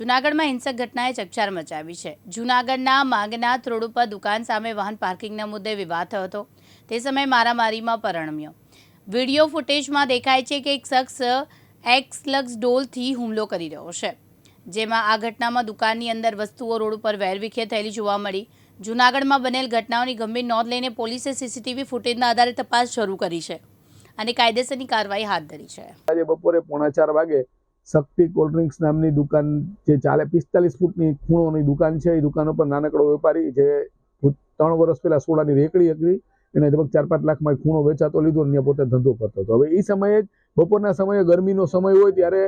જૂનાગઢમાં હિંસક ઘટનાએ ચકચાર મચાવી છે. જૂનાગઢના માંગનાથ રોડ ઉપર દુકાન સામે વાહન પાર્કિંગના મુદ્દે વિવાદ થયો હતો. તે સમયે મારામારીમાં પરણમ્યો વીડિયો ફૂટેજમાં દેખાય છે કે એક શખ્સ એક્સ લક્સ ડોલથી હુમલો કરી રહ્યો છે. જેમાં આ ઘટનામાં દુકાનની અંદર વસ્તુઓ રોડ ઉપર વેરવિખેર થયેલી જોવા મળી. જૂનાગઢમાં બનેલ ઘટનાઓની ગંભીર નોંધ લઈને પોલીસે સીસીટીવી ફૂટેજના આધારે તપાસ શરૂ કરી છે અને કાયદેસરની કાર્યવાહી હાથ ધરી છે. આજે બપોરે પોણા ચાર વાગે શક્તિ કોલ્ડ ડ્રિંક્સ નામની દુકાન જે ચાલે, પિસ્તાલીસ ફૂટની ખૂણોની દુકાન છે. એ દુકાન ઉપર નાનકડો વેપારી જે ત્રણ વર્ષ પહેલાં સોડાની રેકડી હતી, એને લગભગ ચાર પાંચ લાખમાં ખૂણો વેચાતો, લીધો અને પોતે ધંધો કરતો હતો. હવે એ સમયે બપોરના સમયે ગરમીનો સમય હોય ત્યારે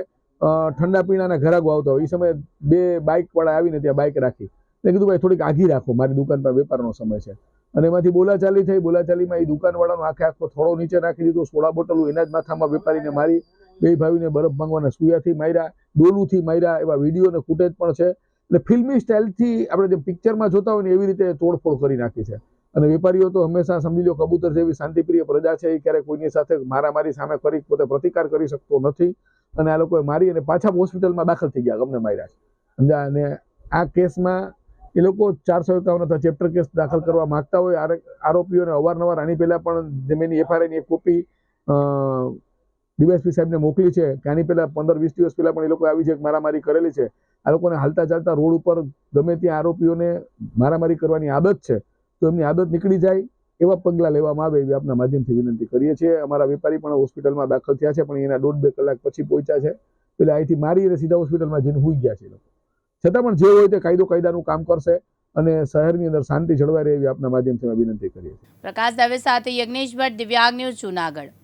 ઠંડા પીણાના ઘરાકો આવતા હોય. એ સમયે બે બાઇકવાળા આવીને ત્યાં બાઇક રાખી. મેં કીધું, ભાઈ, થોડીક આઘી રાખો. મારી દુકાન પર વેપારનો સમય છે. અને એમાંથી બોલાચાલી થઈ. બોલાચાલીમાં એ દુકાનવાળાનો આખે આખો થોડો નીચે નાખી દીધો. સોડા બોટલો એના જ માથામાં વેપારીને મારી. બે ભાઈને બરફ માંગવાના સુયાથી માર્યા, ડોલુથી માર્યા એવા વીડિયો ને ફૂટેજ પણ છે. એટલે ફિલ્મી સ્ટાઇલથી આપણે જે પિક્ચરમાં જોતા હોય ને એવી રીતે તોડફોડ કરી નાખી છે. અને વેપારીઓ તો હંમેશા સમજી લો કબૂતર જેવી શાંતિપ્રિય પ્રજા છે, એ ક્યારેય કોઈની સાથે મારામારી સામે કરી પોતે પ્રતિકાર કરી શકતો નથી. અને આ લોકોએ મારી અને પાછા હોસ્પિટલમાં દાખલ થઈ ગયા ગમને માર્યા છે. સમજ્યા? અને આ કેસમાં એ લોકો ચારસો એકાવન અથવા ચેપ્ટર કેસ દાખલ કરવા માંગતા હોય. આરે- આરોપીઓને અવારનવાર આની પહેલાં પણ જમીનની એફઆઈઆરની એક કોપી ડીવાયસપી સાહેબને મોકલી છે કે આની પહેલાં પંદર, વીસ દિવસ પહેલાં પણ એ લોકો આવી છે મારામારી કરેલી છે. આ લોકોને હાલતા ચાલતા રોડ ઉપર ગમે ત્યાં આરોપીઓને મારામારી કરવાની આદત છે, તો એમની આદત નીકળી જાય એવા પગલાં લેવામાં આવે એવી આપના માધ્યમથી વિનંતી કરીએ છીએ. અમારા વેપારી પણ હોસ્પિટલમાં દાખલ થયા છે, પણ એના દોઢ, બે કલાક પછી પહોંચ્યા છે. પેલા અહીંથી મારી અને સીધા હોસ્પિટલમાં જઈને હોઈ ગયા છે લોકો. છતાં પણ જે હોય તે કાયદો કાયદાનું કામ કરશે અને શહેરની અંદર શાંતિ જળવાઈ રહે એવી આપના માધ્યમથી વિનંતી કરીએ છીએ. પ્રકાશ દવે સાથે યજ્ઞેશ ભટ્ટ દિવ્યાંગ ન્યૂઝ જૂનાગઢ.